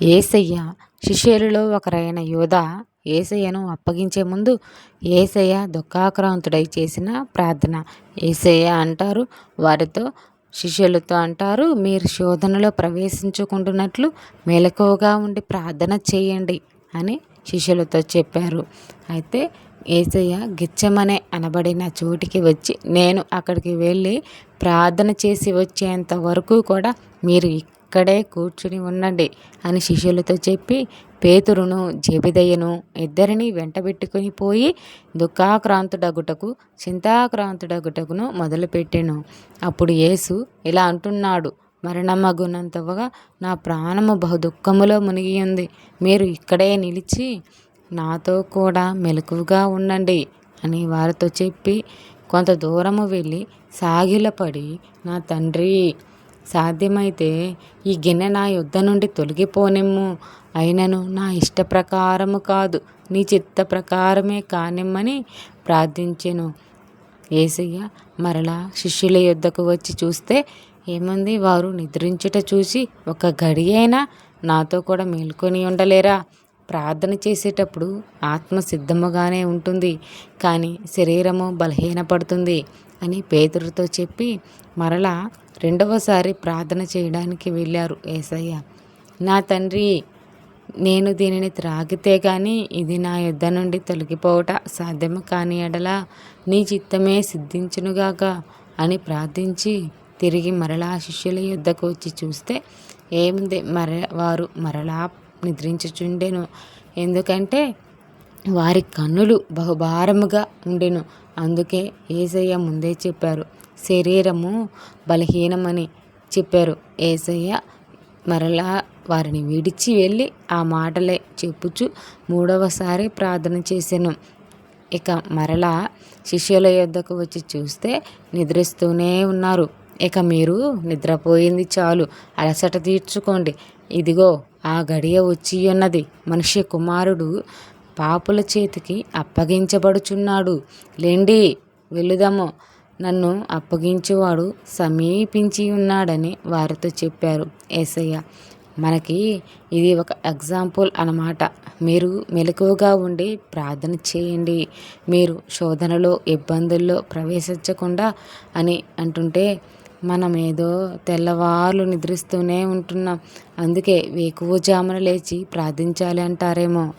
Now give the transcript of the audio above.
ఏసయ్య శిష్యులలో ఒకరైన యోధ ఏసయ్యను అప్పగించే ముందు ఏసయ్య దుఃఖాక్రాంతుడై చేసిన ప్రార్థన. ఏసయ్య అంటారు వారితో శిష్యులతో అంటారు మీరు శోధనలో ప్రవేశించుకుంటున్నట్లు మెలకువగా ఉండి ప్రార్థన చేయండి అని శిష్యులతో చెప్పారు. అయితే ఏసయ్య గిచ్చమనే అనబడిన చోటికి వచ్చి నేను అక్కడికి వెళ్ళి ప్రార్థన చేసి వచ్చేంత వరకు కూడా మీరు ఇక్కడే కూర్చుని ఉండండి అని శిష్యులతో చెప్పి పేతురును జబిదయ్యను ఇద్దరిని వెంటబెట్టుకుని పోయి దుఃఖాక్రాంతుడగుటకు చింతాక్రాంతుడగుటకును మొదలుపెట్టాను. అప్పుడు యేసు ఇలా అంటున్నాడు మరణమగునంతవగా నా ప్రాణము బహు దుఃఖములో మునిగి ఉంది మీరు ఇక్కడే నిలిచి నాతో కూడా మెలకువగా ఉండండి అని వారితో చెప్పి కొంత దూరము వెళ్ళి సాగిలపడి నా తండ్రి సాధ్యమైతే ఈ గిన్నె నా యుద్ధ నుండి తొలగిపోనిమ్ము. అయినను నా ఇష్ట ప్రకారము కాదు నీ చిత్త ప్రకారమే కానిమ్మని ప్రార్థించెను. ఏసయ్య మరలా శిష్యుల యుద్ధకు వచ్చి చూస్తే ఏముంది? వారు నిద్రించుట చూసి ఒక గడియైనా నాతో కూడా మేల్కొని ఉండలేరా? ప్రార్థన చేసేటప్పుడు ఆత్మ సిద్ధముగానే ఉంటుంది. కానీ శరీరము బలహీనపడుతుంది అని పేదరుతో చెప్పి మరలా రెండవసారి ప్రార్థన చేయడానికి వెళ్ళారు ఏసయ్య. నా తండ్రి నేను దీనిని త్రాగితే కానీ ఇది నా యుద్ధ నుండి తొలగిపోవట సాధ్యము కాని ఎడలా నీ చిత్తమే సిద్ధించునుగాక అని ప్రార్థించి తిరిగి మరలా శిష్యుల యుద్ధకు వచ్చి చూస్తే ఏముంది? మర వారు మరలా నిద్రించుచుండెను. ఎందుకంటే వారి కన్నులు బహుభారముగా ఉండెను. అందుకే ఏసయ్య ముందే చెప్పారు శరీరము బలహీనమని చెప్పారు. ఏసయ్య మరలా వారిని విడిచి వెళ్ళి ఆ మాటలే చెప్పుచు మూడవసారి ప్రార్థన చేశాను ఇక మరలా శిష్యుల యొద్దకు వచ్చి చూస్తే నిద్రిస్తూనే ఉన్నారు. ఇక మీరు నిద్రపోయింది చాలు అలసట తీర్చుకోండి. ఇదిగో ఆ గడియ వచ్చియున్నది మనిషి కుమారుడు పాపుల చేతికి అప్పగించబడుచున్నాడు. లేండి వెళ్ళుదాము నన్ను అప్పగించేవాడు సమీపించి ఉన్నాడని వారితో చెప్పారు ఏసయ్య. మనకి ఇది ఒక ఎగ్జాంపుల్ అన్నమాట. మీరు మెలకువగా ఉండి ప్రార్థన చేయండి. మీరు శోధనలో ఇబ్బందుల్లో ప్రవేశించకుండా అని అంటుంటే మనం ఏదో తెల్లవార్లు నిద్రిస్తూనే ఉంటున్నాం. అందుకే వేకువజామున లేచి ప్రార్థించాలి అంటారేమో.